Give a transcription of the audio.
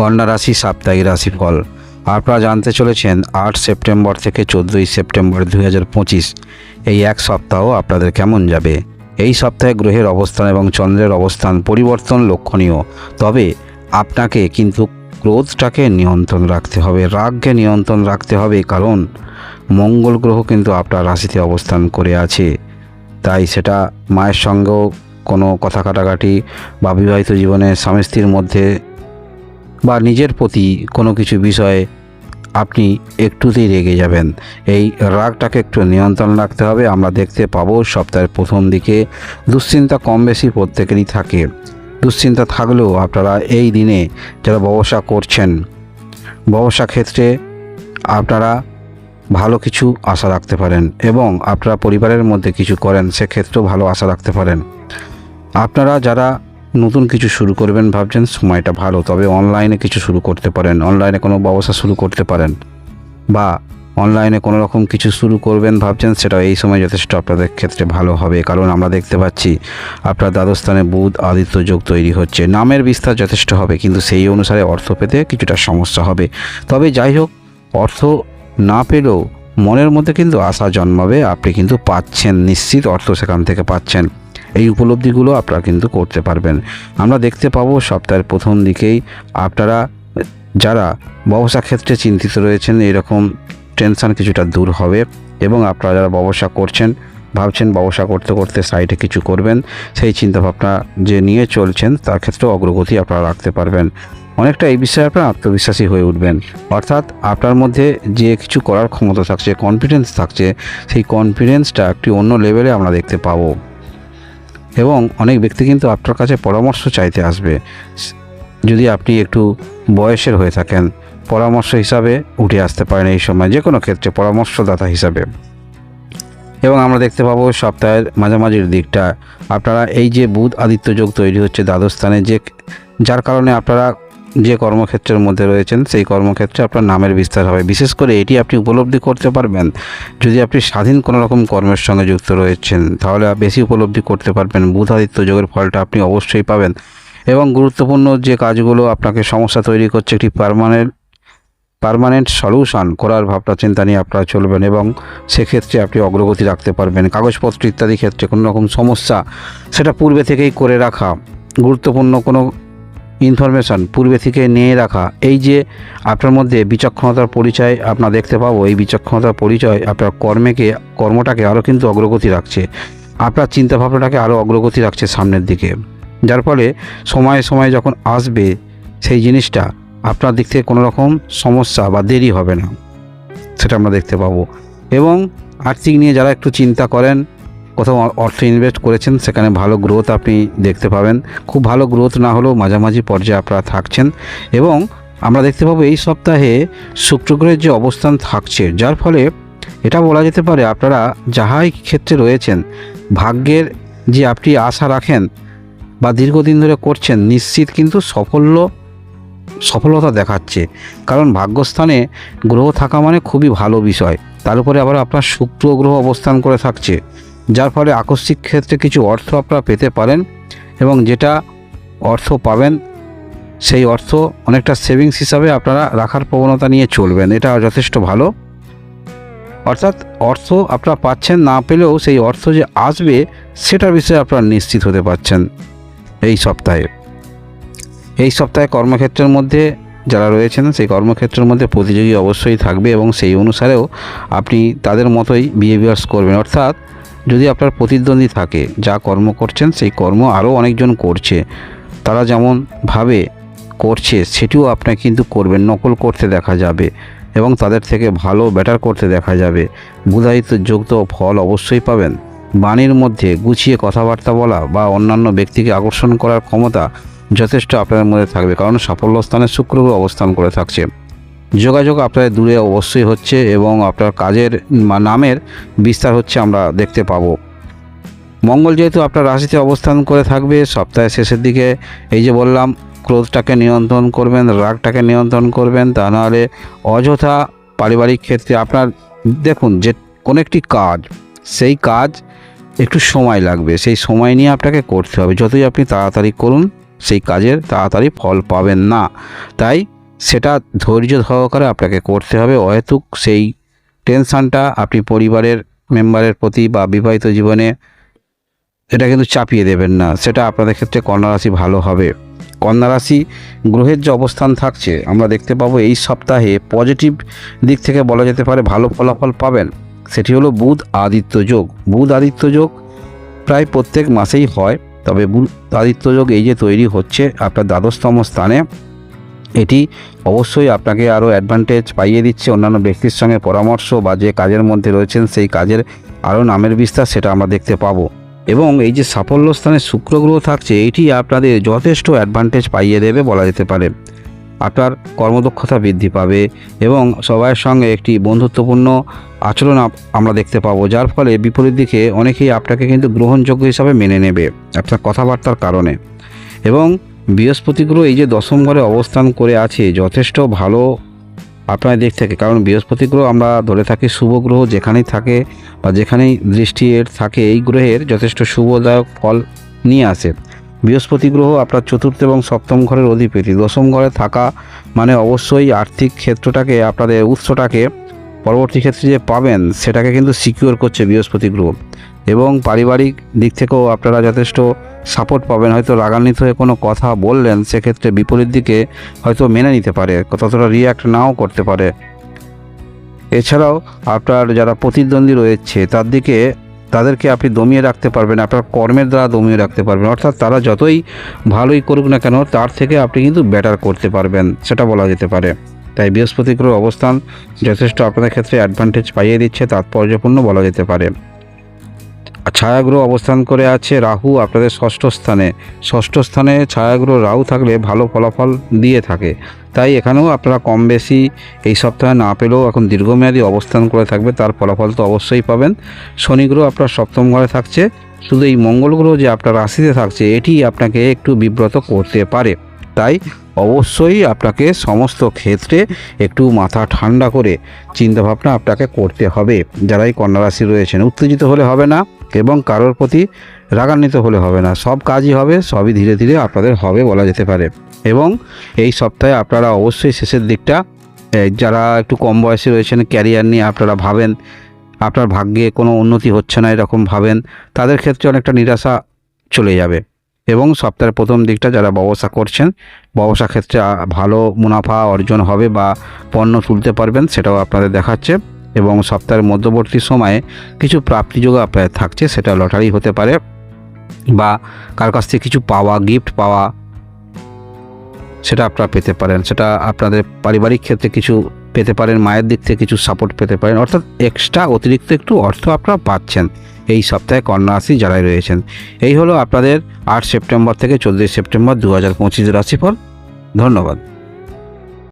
কন্যা রাশি, সাপ্তাহিক রাশিফল আপনারা জানতে চলেছেন আট সেপ্টেম্বর থেকে চোদ্দোই সেপ্টেম্বর দুই হাজার পঁচিশ। এই এক সপ্তাহ আপনাদের কেমন যাবে? এই সপ্তাহে গ্রহের অবস্থান এবং চন্দ্রের অবস্থান পরিবর্তন লক্ষণীয়। তবে আপনাকে কিন্তু ক্রোধটাকে নিয়ন্ত্রণ রাখতে হবে, রাগকে নিয়ন্ত্রণ রাখতে হবে, কারণ মঙ্গল গ্রহ কিন্তু আপনার রাশিতে অবস্থান করে আছে। তাই সেটা মায়ের সঙ্গেও কোনো কথা কাটাকাটি বা বিবাহিত জীবনে স্বামী স্ত্রীর মধ্যে বা নিজের প্রতি কোনো কিছু বিষয়ে আপনি একটুতেই রেগে যাবেন। এই রাগটাকে একটু নিয়ন্ত্রণ রাখতে হবে। আমরা দেখতে পাবো সপ্তাহের প্রথম দিকে দুশ্চিন্তা কম বেশি প্রত্যেকেরই থাকে। দুশ্চিন্তা থাকলেও আপনারা এই দিনে যারা ব্যবসা করছেন, ব্যবসা ক্ষেত্রে আপনারা ভালো কিছু আশা রাখতে পারেন এবং আপনারা পরিবারের মধ্যে কিছু করেন, সেক্ষেত্রেও ভালো আশা রাখতে পারেন। আপনারা যারা নতুন কিছু শুরু করবেন ভাবছেন, সময়টা ভালো, তবে অনলাইনে কিছু শুরু করতে পারেন। অনলাইনে কোনো ব্যবসা শুরু করতে পারেন। বা অনলাইনে কোনো রকম কিছু শুরু করবেন ভাবছেন, সেটা এই সময় যথেষ্ট আপনাদের ক্ষেত্রে ভালো হবে, কারণ আমরা দেখতে পাচ্ছি আপনার দ্বাদস্থানে বুধ, আদিত্য যোগ তৈরি হচ্ছে। নামের বিস্তার যথেষ্ট হবে, কিন্তু সেই অনুসারে অর্থ পেতে কিছুটা সমস্যা হবে। তবে যাই হোক, অর্থ না পেলেও মনের মধ্যে কিন্তু আশা জন্মাবে, আপনি কিন্তু পাচ্ছেন, নিশ্চিত অর্থ সেখান থেকে পাচ্ছেন। এই উপলব্ধিগুলো আপনারা কিন্তু করতে পারবেন। আমরা দেখতে পাবো সপ্তাহের প্রথম দিকেই আপনারা, যারা ব্যবসা ক্ষেত্রে চিন্তিত রয়েছেন, এরকম টেনশন কিছুটা দূর হবে এবং আপনারা যারা ব্যবসা করছেন, ভাবছেন ব্যবসা করতে করতে সাইডে কিছু করবেন, সেই চিন্তাভাবনা যে নিয়ে চলছেন, তার ক্ষেত্রে অগ্রগতি আপনারা রাখতে পারবেন। অনেকটা এই বিষয়ে আপনারা আত্মবিশ্বাসী হয়ে উঠবেন। অর্থাৎ আপনার মধ্যে যে কিছু করার ক্ষমতা থাকছে কনফিডেন্স থাকছে, সেই কনফিডেন্সটা একটি অন্য লেভেলে আমরা দেখতে পাবো। এবং অনেক ব্যক্তি কিন্তু আপনার কাছে পরামর্শ চাইতে আসবে। যদি আপনি একটু বয়সের হয়ে থাকেন, পরামর্শ হিসাবে উঠে আসতে পারেন এই সময় যে কোনো ক্ষেত্রে পরামর্শদাতা হিসাবে। এবং আমরা দেখতে পাবো সপ্তাহের মাঝামাঝির দিকটা। আপনারা এই যে বুধ আদিত্য যোগ তৈরি হচ্ছে দ্বাদশ স্থানে, যে, যার কারণে আপনারা যে কর্মক্ষেত্রের মধ্যে রয়েছেন, সেই কর্মক্ষেত্রে আপনার নামের বিস্তার হবে। বিশেষ করে এটি আপনি উপলব্ধি করতে পারবেন। যদি আপনি স্বাধীন কোনো রকম কর্মের সঙ্গে যুক্ত রয়েছেন, তাহলে বেশি উপলব্ধি করতে পারবেন। বুধ আদিত্য যোগের ফলটা আপনি অবশ্যই পাবেন। এবং গুরুত্বপূর্ণ যে কাজগুলো আপনাকে সমস্যা তৈরি করছে, একটি পারমানেন্ট পারমানেন্ট সলিউশন করার ভাবনা, চিন্তা নিয়ে আপনারা চলবেন এবং সেক্ষেত্রে আপনি অগ্রগতি রাখতে পারবেন। কাগজপত্র ইত্যাদি ক্ষেত্রে কোনো রকম সমস্যা, সেটা পূর্বে থেকেই করে রাখা গুরুত্বপূর্ণ কোনো ইনফরমেশন পূর্বে থেকে নিয়ে রাখা। এই যে আপনার মধ্যে বিচক্ষণতার পরিচয় আপনার দেখতে পাবো, এই বিচক্ষণতার পরিচয় আপনার কর্মেকে, কর্মটাকে আরও কিন্তু অগ্রগতি রাখছে। আপনার চিন্তাভাবনাটাকে আরও অগ্রগতি রাখছে সামনের দিকে। যার ফলে সময়ে সময়ে যখন আসবে সেই জিনিসটা আপনার দিক থেকে কোনো রকম সমস্যা বা দেরি হবে না। সেটা আমরা দেখতে পাবো। এবং আর্থিক নিয়ে যারা একটু চিন্তা করেন কোথাও অর্থ ইনভেস্ট করেছেন, সেখানে ভালো গ্রোথ আপনি দেখতে পাবেন। খুব ভালো গ্রোথ না হলেও মাঝামাঝি পর্যায়ে আপনারা থাকছেন। এবং আমরা দেখতে পাবো এই সপ্তাহে শুক্র গ্রহের যে অবস্থান থাকছে, যার ফলে এটা বলা যেতে পারে আপনারা যাহাই ক্ষেত্রে রয়েছেন, ভাগ্যের যে আপনি আশা রাখেন বা দীর্ঘদিন ধরে করছেন, নিশ্চিত কিন্তু সাফল্য, সফলতা দেখাচ্ছে। কারণ ভাগ্যস্থানে গ্রহ থাকা মানে খুবই ভালো বিষয়। তার উপরে আবার আপনার শুক্র গ্রহ অবস্থান করে থাকছে। যার ফলে আকস্মিক ক্ষেত্রে কিছু অর্থ আপনারা পেতে পারেন এবং যেটা অর্থ পাবেন, সেই অর্থ অনেকটা সেভিংস হিসাবে আপনারা রাখার প্রবণতা নিয়ে চলবেন। এটা যথেষ্ট ভালো। অর্থাৎ অর্থ আপনারা পাচ্ছেন না পেলেও সেই অর্থ যে আসবে, সেটার বিষয়ে আপনারা নিশ্চিত হতে পারছেন এই সপ্তাহে। এই সপ্তাহে কর্মক্ষেত্রের মধ্যে যারা রয়েছেন, সেই কর্মক্ষেত্রের মধ্যে প্রতিযোগী অবশ্যই থাকবে এবং সেই অনুসারেও আপনি তাদের মতোই বিহেভিয়ার্স করবেন। অর্থাৎ যদি আপনার প্রতিদ্বন্দ্বী থাকে, যা কর্ম করছেন, সেই কর্ম আরও অনেকজন করছে। তারা যেমন ভাবে করছে, সেটিও আপনাকে কিন্তু করবেন, নকল করতে দেখা যাবে এবং তাদের থেকে ভালো বেটার করতে দেখা যাবে। বুধায়িত যুক্ত ফল অবশ্যই পাবেন। বাণীর মধ্যে গুছিয়ে কথাবার্তা বলা বা অন্যান্য ব্যক্তিকে আকর্ষণ করার ক্ষমতা যথেষ্ট আপনাদের মধ্যে থাকবে, কারণ সাফল্য স্থানে শুক্রগ্রহ অবস্থান করে থাকছে। যোগাযোগ আপনাদের দূরে অবশ্যই হচ্ছে এবং আপনার কাজের নামের বিস্তার হচ্ছে আমরা দেখতে পাবো। মঙ্গল যেহেতু আপনার রাশিতে অবস্থান করে থাকবে, সপ্তাহের শেষের দিকে এই যে বললাম, ক্রোধটাকে নিয়ন্ত্রণ করবেন, রাগটাকে নিয়ন্ত্রণ করবেন, তা নাহলে অযথা পারিবারিক ক্ষেত্রে আপনার, দেখুন যে কোনো একটি কাজ, সেই কাজ একটু সময় লাগবে, সেই সময় নিয়ে আপনাকে করতে হবে। যতই আপনি তাড়াতাড়ি করুন, সেই কাজের তাড়াতাড়ি ফল পাবেন না। তাই সেটা ধৈর্য সহকারে আপনাকে করতে হবে। অহেতুক সেই টেনশানটা আপনি পরিবারের মেম্বারের প্রতি বা বিবাহিত জীবনে এটা কিন্তু চাপিয়ে দেবেন না। সেটা আপনাদের ক্ষেত্রে কন্যা রাশি ভালো হবে। কন্যা রাশি গ্রহের যে অবস্থান থাকছে, আমরা দেখতে পাবো এই সপ্তাহে পজিটিভ দিক থেকে বলা যেতে পারে ভালো ফলাফল পাবেন। সেটি হলো বুধ আদিত্য যোগ। বুধ আদিত্য যোগ প্রায় প্রত্যেক মাসেই হয়, তবে বুধ আদিত্য যোগ এই যে তৈরি হচ্ছে আপনার দ্বাদশতম স্থানে এটি অবশ্যই আপনাকে আরও অ্যাডভান্টেজ পাইয়ে দিচ্ছে। অন্যান্য ব্যক্তির সঙ্গে পরামর্শ বা যে কাজের মধ্যে রয়েছেন, সেই কাজের আরও নামের বিস্তার সেটা আমরা দেখতে পাবো। এবং এই যে সাফল্য স্থানে শুক্র গ্রহ থাকছে, এটি আপনাদের যথেষ্ট অ্যাডভান্টেজ পাইয়ে দেবে বলা যেতে পারে। আপনার কর্মদক্ষতা বৃদ্ধি পাবে এবং সবার সঙ্গে একটি বন্ধুত্বপূর্ণ আচরণ আমরা দেখতে পাবো, যার ফলে বিপরীত দিকে অনেকেই আপনাকে কিন্তু গ্রহণযোগ্য হিসাবে মেনে নেবে আপনার কথাবার্তার কারণে। এবং বৃহস্পতি গ্রহ এই যে দশম ঘরে অবস্থান করে আছে, যথেষ্ট ভালো আপনার দিক থেকে কারণ বৃহস্পতি গ্রহ আমরা ধরে থাকি শুভ গ্রহ যেখানেই থাকে বা যেখানেই দৃষ্টি এর থাকে, এই গ্রহের যথেষ্ট শুভদায়ক ফল নিয়ে আসে। বৃহস্পতি গ্রহ আপনার চতুর্থ এবং সপ্তম ঘরের অধিপতি। দশম ঘরে থাকা মানে অবশ্যই আর্থিক ক্ষেত্রটাকে, আপনাদের উৎসটাকে পরবর্তী ক্ষেত্রে যে পাবেন, সেটাকে কিন্তু সিকিউর করছে বৃহস্পতি গ্রহ। এবং পারিবারিক দিক থেকেও আপনারা যথেষ্ট সাপোর্ট পাবেন। হয়তো রাগান্বিত হয়ে কোনো কথা বললেন, সেক্ষেত্রে বিপরীত দিকে হয়তো মেনে নিতে পারে, ততটা রিয়াক্ট নাও করতে পারে। এছাড়াও আপনার যারা প্রতিদ্বন্দ্বী রয়েছে, তার দিকে তাদেরকে আপনি দমিয়ে রাখতে পারবেন, আপনার কর্মের দ্বারা দমিয়ে রাখতে পারবেন। অর্থাৎ তারা যতই ভালোই করুক না কেন, তার থেকে আপনি কিন্তু বেটার করতে পারবেন, সেটা বলা যেতে পারে। তাই বৃহস্পতি গ্রহ অবস্থান যথেষ্ট আপনাদের ক্ষেত্রে অ্যাডভান্টেজ পাইয়ে দিচ্ছে, তাৎপর্যপূর্ণ বলা যেতে পারে। ছায়াগ্রহ অবস্থান করে আছে রাহু আপনাদের ষষ্ঠ স্থানে। ষষ্ঠ স্থানে ছায়াগ্রহ রাহু থাকলে ভালো ফলাফল দিয়ে থাকে। তাই এখানেও আপনারা কম বেশি এই সপ্তাহে না পেলেও এখন দীর্ঘমেয়াদী অবস্থান করে থাকবে, তার ফলাফল তো অবশ্যই পাবেন। শনি গ্রহ আপনার সপ্তম ঘরে থাকছে। শুধু এই মঙ্গল গ্রহ যে আপনার রাশিতে থাকছে, এটি আপনাকে একটু বিব্রত করতে পারে। তাই অবশ্যই আপনাকে সমস্ত ক্ষেত্রে একটু মাথা ঠান্ডা করে চিন্তাভাবনা আপনাকে করতে হবে। যারা এই কন্যা রাশি রয়েছেন, উত্তেজিত হলে হবে না এবং কারোর প্রতি রাগান্বিত হলে হবে না। সব কাজই হবে, সবই ধীরে ধীরে আপনাদের হবে বলা যেতে পারে। এবং এই সপ্তাহে আপনারা অবশ্যই শেষের দিকটা যারা একটু কম বয়সে রয়েছেন, ক্যারিয়ার নিয়ে আপনারা ভাবেন, আপনার ভাগ্যে কোনো উন্নতি হচ্ছে না এরকম ভাবেন, তাদের ক্ষেত্রে অনেকটা নিরাশা চলে যাবে। এবং সপ্তাহের প্রথম দিকটা যারা ব্যবসা করছেন, ব্যবসা ক্ষেত্রে ভালো মুনাফা অর্জন হবে বা পণ্য তুলতে পারবেন সেটাও আপনাদের দেখাচ্ছে এবং সপ্তাহের মধ্যবর্তী সময়ে কিছু প্রাপ্তিযোগ আপনাদের থাকছে, সেটা লটারি হতে পারে বা কার কাছ থেকে কিছু পাওয়া গিফট পাওয়া সেটা আপনারা পেতে পারেন। সেটা আপনাদের পারিবারিক ক্ষেত্রে কিছু পেতে পারেন, মায়ের দিক থেকে কিছু সাপোর্ট পেতে পারেন। অর্থাৎ এক্সট্রা অতিরিক্ত একটু অর্থ আপনারা পাচ্ছেন। এই সপ্তাহে কন্যা রাশি যারাই রয়েছেন। এই হলো আপনাদের আট সেপ্টেম্বর থেকে চোদ্দোই সেপ্টেম্বর দু হাজার পঁচিশ রাশিফল। ধন্যবাদ।